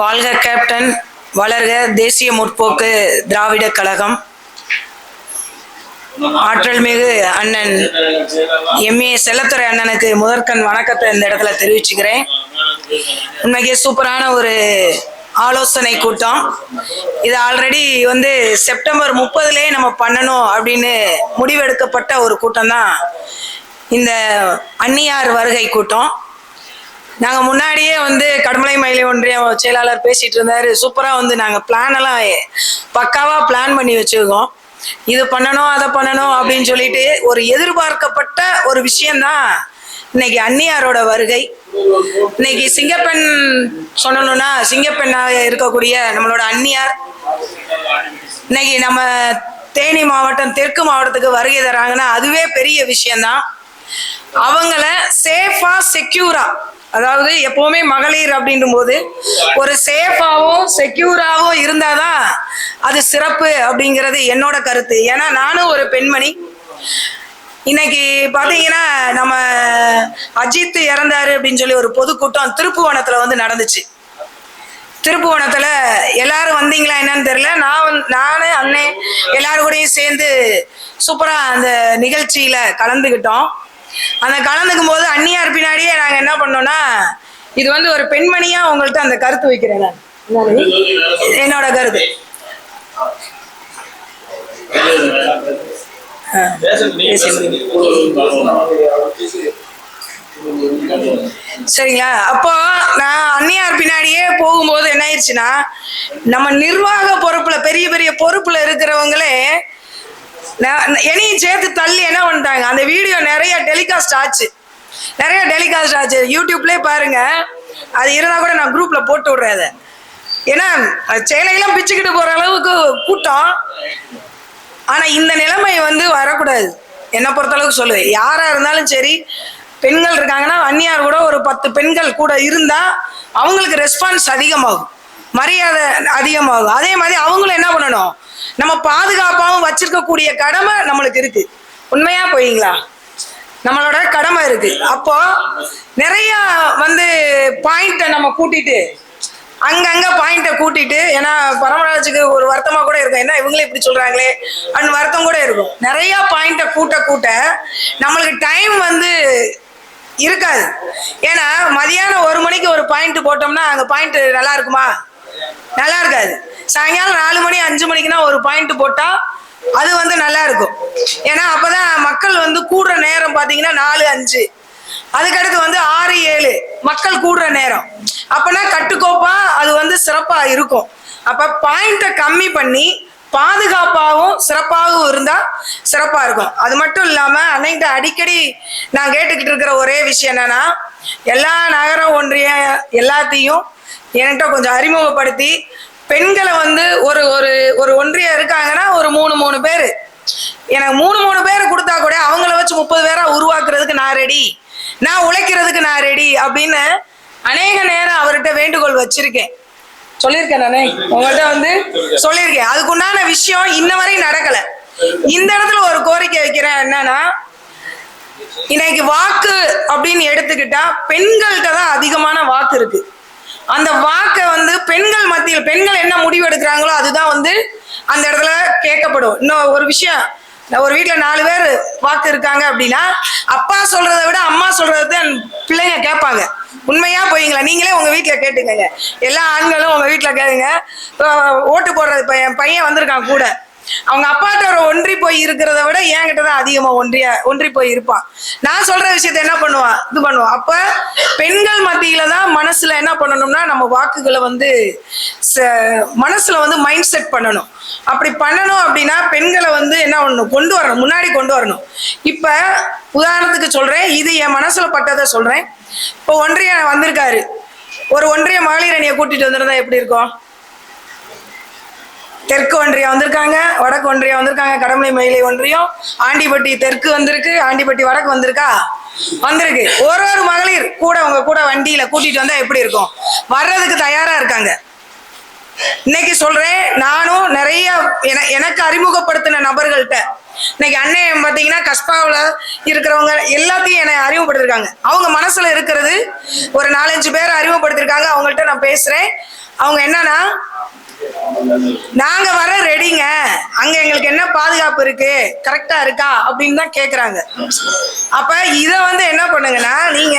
வாழ்க கேப்டன் வளர்க தேசிய முற்போக்கு திராவிட கழகம். ஆற்றல் மிகு அண்ணன் எம்ஏ செல்லத்துறை அண்ணனுக்கு முதற்கண் வணக்கத்தை இந்த இடத்துல தெரிவிச்சுக்கிறேன். இன்னைக்கு சூப்பரான ஒரு ஆலோசனை கூட்டம். இது ஆல்ரெடி வந்து செப்டம்பர் முப்பதுலேயே நம்ம பண்ணணும் அப்படின்னு முடிவெடுக்கப்பட்ட ஒரு கூட்டம் தான் இந்த அந்நியார் வருகை கூட்டம். நாங்கள் முன்னாடியே வந்து கடமலை மயிலை ஒன்றிய செயலாளர் பேசிட்டு இருந்தாரு. சூப்பராக வந்து நாங்கள் பிளான் எல்லாம் பக்காவாக பிளான் பண்ணி வச்சிருக்கோம். இது பண்ணணும் அதை பண்ணணும் அப்படின்னு சொல்லிட்டு ஒரு எதிர்பார்க்கப்பட்ட ஒரு விஷயம்தான் இன்னைக்கு அன்னியாரோட வருகை. இன்னைக்கு சிங்கப்பெண் சொல்லணும்னா சிங்கப்பெண்ணாக இருக்கக்கூடிய நம்மளோட அன்னியார். இன்னைக்கு நம்ம தேனி மாவட்டம் தெற்கு மாவட்டத்துக்கு வருகை தராங்கன்னா அதுவே பெரிய விஷயம்தான். அவங்கள சேஃபா செக்யூரா அதாவது எப்பவுமே மகளிர் அப்படின்னும் போது ஒரு சேஃபாகவும் செக்யூராகவும் இருந்தாதான் அது சிறப்பு அப்படிங்கிறது என்னோட கருத்து. ஏன்னா நானும் ஒரு பெண்மணி. இன்னைக்கு பார்த்தீங்கன்னா நம்ம அஜித் இறந்தாரு அப்படின்னு சொல்லி ஒரு பொதுக்கூட்டம் திருப்புவனத்தில் வந்து நடந்துச்சு. திருப்புவனத்தில் எல்லாரும் வந்தீங்களா என்னன்னு தெரியல. நான் வந்து நான் அண்ணன் எல்லாரும் கூடயும் சேர்ந்து சூப்பராக அந்த நிகழ்ச்சியில் கலந்துக்கிட்டோம் அந்த கலந்துக்கும் போது அந்நியார் பின்னாடியே நாங்க என்ன பண்ணோம்னா இது வந்து ஒரு பெண்மணியா உங்கள்ட்ட அந்த கருத்து வைக்கிறேன் நான். என்னோட கருத்து. சரிங்களா? அப்போ நான் அந்நியார் பின்னாடியே போகும்போது என்ன ஆயிடுச்சுன்னா நம்ம நிர்வாக பொறுப்புல பெரிய பெரிய பொறுப்புல இருக்கிறவங்களே என்னையும் சேர்த்து தள்ளி என்ன பண்ணிட்டாங்க? அந்த வீடியோ நிறைய டெலிகாஸ்ட் ஆச்சு. நிறைய டெலிகாஸ்ட் ஆச்சு. யூடியூப்லேயே பாருங்க. அது இருந்தால் கூட நான் குரூப்பில் போட்டு விடுறேன் அதை. ஏன்னா அது சேலையெல்லாம் பிச்சுக்கிட்டு போகிற அளவுக்கு கூட்டம். ஆனால் இந்த நிலைமை வந்து வரக்கூடாது. என்னை பொறுத்தளவுக்கு சொல்லுவேன். யாராக இருந்தாலும் சரி பெண்கள் இருக்காங்கன்னா அந்நியார் கூட ஒரு பத்து பெண்கள் கூட இருந்தால் அவங்களுக்கு ரெஸ்பான்ஸ் அதிகமாகும். மரியாதை அதிகமாகும். அதே மாதிரி அவங்களும் என்ன பண்ணணும்? நம்ம பாதுகாப்பாகவும் வச்சிருக்கக்கூடிய கடமை நம்மளுக்கு இருக்கு. உண்மையா போயிங்களா? நம்மளோட கடமை இருக்கு. அப்போ நிறைய வந்து பாயிண்ட்டை நம்ம கூட்டிட்டு அங்கங்க பாயிண்ட்டை கூட்டிட்டு ஏன்னா பரமராஜுக்கு ஒரு வருத்தமா கூட இருக்கும். என்ன இவங்களே இப்படி சொல்றாங்களே? அப்படின்னு வருத்தம் கூட இருக்கும். நிறைய பாயிண்ட்டை கூட்ட கூட்ட நம்மளுக்கு டைம் வந்து இருக்காது. ஏன்னா மதியானம் ஒரு மணிக்கு ஒரு பாயிண்ட் போட்டோம்னா அங்க பாயிண்ட் நல்லா இருக்குமா? நல்லா இருக்காது. சாயங்காலம் நாலு மணி அஞ்சு மணிக்குனா ஒரு பாயிண்ட் போட்டா அது வந்து நல்லா இருக்கும். ஏன்னா அப்பதான் மக்கள் வந்து கூடுற நேரம் பாத்தீங்கன்னா நாலு அஞ்சு. அதுக்கடுத்து வந்து ஆறு ஏழு. மக்கள் கூடுற நேரம். அப்பனா கட்டுக்கோப்பா அது வந்து சிறப்பா இருக்கும். அப்ப பாயிண்ட்டை கம்மி பண்ணி பாதுகாப்பாகவும் சிறப்பாகவும் இருந்தா சிறப்பா இருக்கும். அது மட்டும் இல்லாம அன்னைக்கிட்ட அடிக்கடி நான் கேட்டுக்கிட்டு இருக்கிற ஒரே விஷயம் என்னன்னா எல்லா நகர ஒன்றிய எல்லாத்தையும் என்கிட்ட கொஞ்சம் அறிமுகப்படுத்தி பெண்களை வந்து ஒரு ஒரு ஒரு ஒன்றியம் இருக்காங்கன்னா ஒரு மூணு மூணு பேர். எனக்கு மூணு மூணு பேர் கொடுத்தா கூட அவங்கள வச்சு முப்பது பேரா உருவாக்குறதுக்கு நான் ரெடி நான் உழைக்கிறதுக்கு நான் ரெடி அப்படின்னு அநேக நேரம் அவர்கிட்ட வேண்டுகோள் வச்சிருக்கேன். சொல்லியிருக்கேன் நானே. உங்கள்கிட்ட வந்து சொல்லியிருக்கேன். அதுக்குண்டான விஷயம் இன்ன வரையும் நடக்கல. இந்த இடத்துல ஒரு கோரிக்கை வைக்கிறேன் என்னன்னா இன்னைக்கு வாக்கு அப்படின்னு எடுத்துக்கிட்டா பெண்கள்கிட்ட தான் அதிகமான வாக்கு இருக்கு. அந்த வாக்கை வந்து பெண்கள் மத்தியில் பெண்கள் என்ன முடிவு எடுக்கிறாங்களோ அதுதான் வந்து அந்த இடத்துல கேட்கப்படும். இன்னும் ஒரு விஷயம் ஒரு வீட்டில் நாலு பேர் வாக்கு இருக்காங்க அப்படின்னா அப்பா சொல்றதை விட அம்மா சொல்றதை தான் பிள்ளைங்க கேட்பாங்க. உண்மையா போயிங்களா? நீங்களே உங்க வீட்டில் கேட்டுக்கங்க. எல்லா ஆண்களும் உங்க வீட்டில் கேளுங்க. ஓட்டு போடுறது பையன் பையன் வந்திருக்கான் கூட. அவங்க அப்பாட்ட ஒரு ஒன்றி போய் இருக்கிறத விட என்கிட்ட தான் அதிகமா ஒன்றிய ஒன்றி போய் இருப்பான். நான் சொல்ற விஷயத்த என்ன பண்ணுவான் இது பண்ணுவான் அப்ப பெண்கள் மத்தியில தான் மனசுல என்ன பண்ணணும்னா நம்ம வாக்குகளை வந்து மனசுல வந்து மைண்ட் செட் பண்ணணும். அப்படி பண்ணணும் அப்படின்னா பெண்களை வந்து என்ன பண்ணணும்? கொண்டு வரணும். முன்னாடி கொண்டு வரணும். இப்ப உதாரணத்துக்கு சொல்றேன். இது என் மனசுல பட்டதை சொல்றேன். இப்போ ஒன்றிய வந்திருக்காரு. ஒரு ஒன்றிய மகளிர் அணியை கூட்டிட்டு வந்திருந்தா எப்படி இருக்கும்? தெற்கு ஒன்றியம் வந்திருக்காங்க வடக்கு ஒன்றியம் வந்திருக்காங்க கடமலை மயிலை ஒன்றியம் ஆண்டிப்பட்டி தெற்கு வந்திருக்கு ஆண்டிப்பட்டி வடக்கு வந்திருக்கா? வந்திருக்கு. ஒரு ஒரு மகளிர் கூட உங்க கூட வண்டியில கூட்டிட்டு வந்தா எப்படி இருக்கும்? வர்றதுக்கு தயாரா இருக்காங்க. இன்னைக்கு சொல்றேன் நானும் நிறைய என- எனக்கு அறிமுகப்படுத்தின நபர்கள்ட்ட இன்னைக்கு அண்ணன் பார்த்தீங்கன்னா கஸ்பாவில் இருக்கிறவங்க எல்லாத்தையும் என்னை அறிமுகப்படுத்திருக்காங்க. அவங்க மனசுல இருக்கிறது ஒரு நாலஞ்சு பேர் அறிமுகப்படுத்திருக்காங்க அவங்கள்ட்ட நான் பேசுறேன். அவங்க என்னன்னா நாங்க வர ரெடிங்க அங்க எங்களுக்கு என்ன பாதுகாப்பு இருக்கு? கரெக்டா இருக்கா? அப்படின்னு தான் கேக்குறாங்க. அப்ப இத வந்து என்ன பண்ணுங்கன்னா நீங்க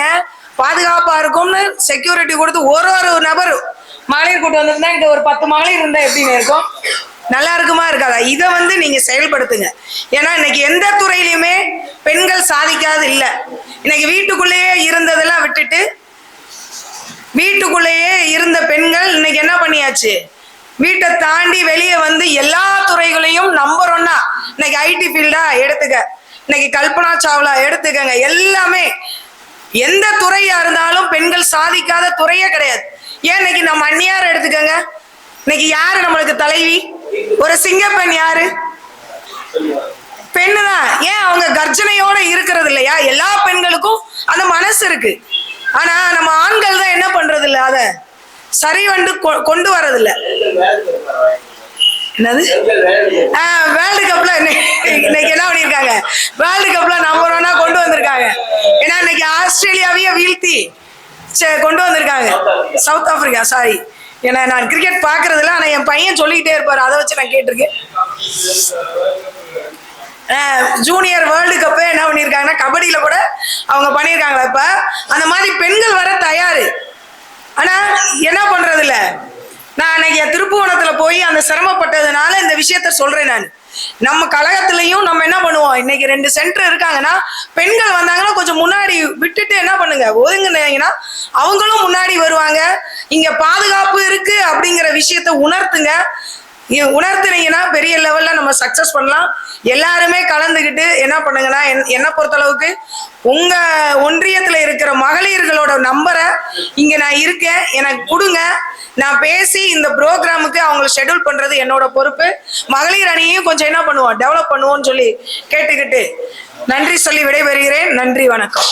பாதுகாப்பா இருக்கும்னு செக்யூரிட்டி கொடுத்து ஒரு ஒரு நபர் மகளிர் கூட்டு வந்திருந்தா இங்க ஒரு பத்து மகளிர் இருந்தா எப்படின்னு இருக்கும்? நல்லா இருக்குமா இருக்காதா? இதை வந்து நீங்க செயல்படுத்துங்க. ஏன்னா இன்னைக்கு எந்த துறையிலுமே பெண்கள் சாதிக்காது இல்லை. இன்னைக்கு வீட்டுக்குள்ளேயே இருந்ததெல்லாம் விட்டுட்டு வீட்டுக்குள்ளேயே இருந்த பெண்கள் இன்னைக்கு என்ன பண்ணியாச்சு? வீட்டை தாண்டி வெளியே வந்து எல்லா துறைகளையும் நம்பர் ஒன்னா இன்னைக்கு ஐடி ஃபீல்டா எடுத்துக்க. இன்னைக்கு கல்பனா சாவ்லா எடுத்துக்கங்க. எல்லாமே எந்த துறையா இருந்தாலும் பெண்கள் சாதிக்காத துறையே கிடையாது. ஏன் இன்னைக்கு நம்ம அந்நியார் எடுத்துக்கங்க? இன்னைக்கு யாரு நம்மளுக்கு தலைவி? ஒரு சிங்கப்பெண் யாரு? பெண்ணு தான் ஏன் அவங்க கர்ஜனையோட இருக்கிறது இல்லையா? எல்லா பெண்களுக்கும் அந்த மனசு இருக்கு. ஆனா நம்ம ஆண்கள் தான் என்ன பண்றது இல்ல அதை? சரி வந்து கொ- கொண்டு வரதில்ல. என்னது? என்னது வேர்ல்டு கப்ல இன்னைக்கு என்ன பண்ணிருக்காங்க வேர்ல்டு கப்ல நம்பர் ஒன்னா கொண்டு வந்திருக்காங்க. ஏன்னா இன்னைக்கு ஆஸ்திரேலியாவையே வீழ்த்தி சே- கொண்டு வந்திருக்காங்க. சவுத் ஆப்பிரிக்கா சாரி ஏன்னா நான் கிரிக்கெட் பாக்குறது இல்ல ஆனா என் பையன் சொல்லிக்கிட்டே இருப்பாரு. அதை வச்சு நான் கேட்டிருக்கேன். ஜூனியர் வேர்ல்டு கப்பே என்ன பண்ணியிருக்காங்கன்னா கபடியில கூட அவங்க பண்ணியிருக்காங்களா இப்ப அந்த மாதிரி பெண்கள் வர தயாரு. ஆனா என்ன பண்றது இல்ல நான் அன்னைக்கு திருப்புவனத்துல போய் அந்த சிரமப்பட்டதுனால இந்த விஷயத்த சொல்றேன் நான். நம்ம கழகத்திலையும் நம்ம என்ன பண்ணுவோம்? இன்னைக்கு ரெண்டு சென்டர் இருக்காங்கன்னா பெண்கள் வந்தாங்கன்னா கொஞ்சம் முன்னாடி விட்டுட்டு என்ன பண்ணுங்க? ஒதுங்கினீங்கன்னா அவங்களும் முன்னாடி வருவாங்க. இங்க பாதுகாப்பு இருக்கு அப்படிங்கிற விஷயத்த உணர்த்துங்க. உணர்த்துனீங்கன்னா பெரிய லெவல்ல நம்ம சக்சஸ் பண்ணலாம். எல்லாருமே கலந்துக்கிட்டு என்ன பண்ணுங்கன்னா என்- என்னை பொறுத்தளவுக்கு உங்க ஒன்றியத்துல இருக்கிற மகளிர்களோட நம்பரை இங்க நான் இருக்கேன் எனக்கு கொடுங்க. நான் பேசி இந்த ப்ரோக்ராமுக்கு அவங்கள ஷெட்யூல் பண்றது என்னோட பொறுப்பு. மகளிர் அணியையும் கொஞ்சம் என்ன பண்ணுவோம் டெவலப் பண்ணுவோம்னு சொல்லி கேட்டுக்கிட்டு நன்றி சொல்லி விடைபெறுகிறேன். நன்றி வணக்கம்.